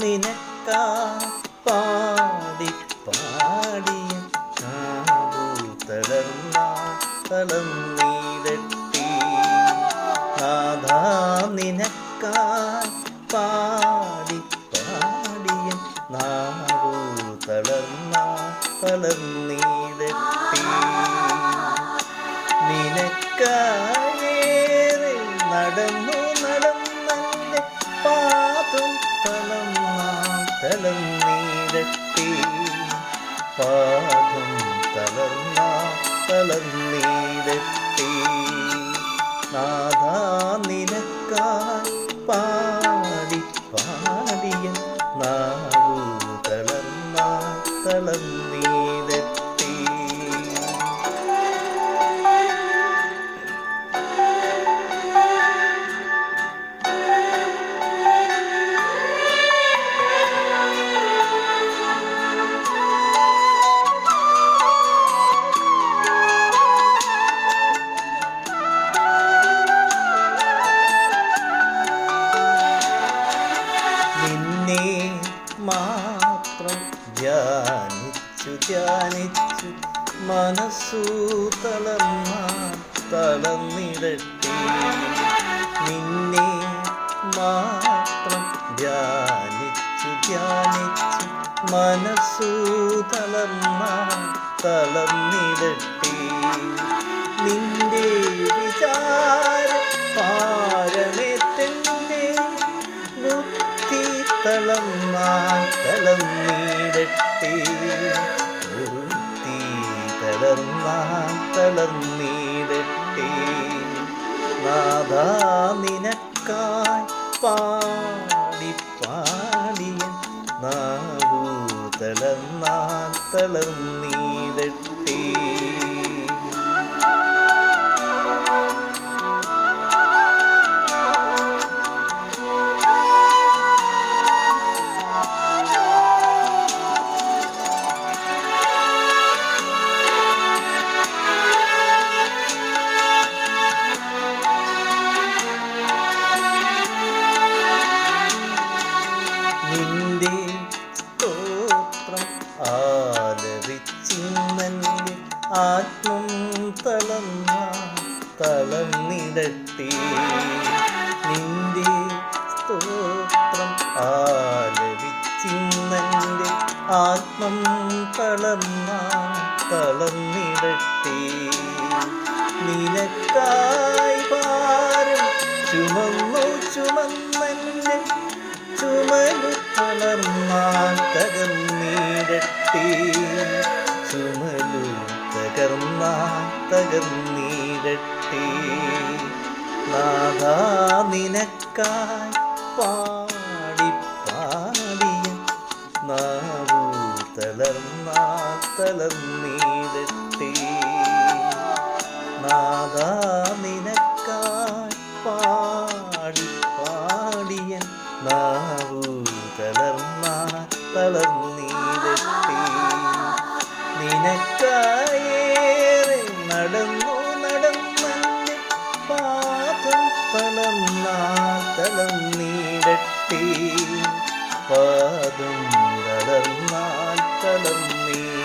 നിനക്കാ പാടി പാടിയ തളർന്ന തളം നീരട്ടി. നാഥാ നിനക്കാ പാടി പാടിയ നാവു തളർന്ന തളം നീരട്ടി. നിനക്കായേറെ നടന്നു നടന്നെ തളം നീരട്ടി പാദം തളർന്ന തളം നീരട്ടി. നാഥാ നിനക്കായി ധ്യാനിച്ചു ധ്യാനിച്ചു. മനസ്സു തളർന്ന തളർന്നിടട്ടെ നിന്നെ മാത്രം ധ്യാനിച്ചു ധ്യാനിച്ചു. മനസ്സു തളർന്ന തളർന്നിടട്ടെ നിന്റെ വിചാര പാരമേത്തന്നെ ബുദ്ധി തളർന്നാൽ തളർന്നിടട്ടെ ബുദ്ധി തളർന്നാൽ തളർന്നിടട്ടെ നാഥാ നിനക്കായി പാടി പാടിയ നാവു തളർന്നാൽ തളർന്നിടട്ടെ തളർന്നിടട്ടെ നിന്റെ സ്തോത്രം ആലപിച്ചിന്നന്റെ ആത്മം തളർന്ന തളർന്നിടട്ടെ നിനക്കായി ഭാരം ചുമന്നു ചുമന്നന്റെ ചുമലു തളർന്നാൽ തകർന്നിടട്ടെ. ചുമലു തകർന്നാൽ തകർന്നിടട്ടെ നാദാ നിനക്കായി പാടി പാടിയ നാവു തളർന്നാൽ തളർന്നിടട്ടെ നാദാ നിനക്കായി പാടി പാടിയ നാവു തളർന്ന നിനക്കായി നിനക്കായേറെ തളർന്ന തളർന്നിടട്ടെ പാദം തളർന്നാൽ തളർന്നിടട്ടെ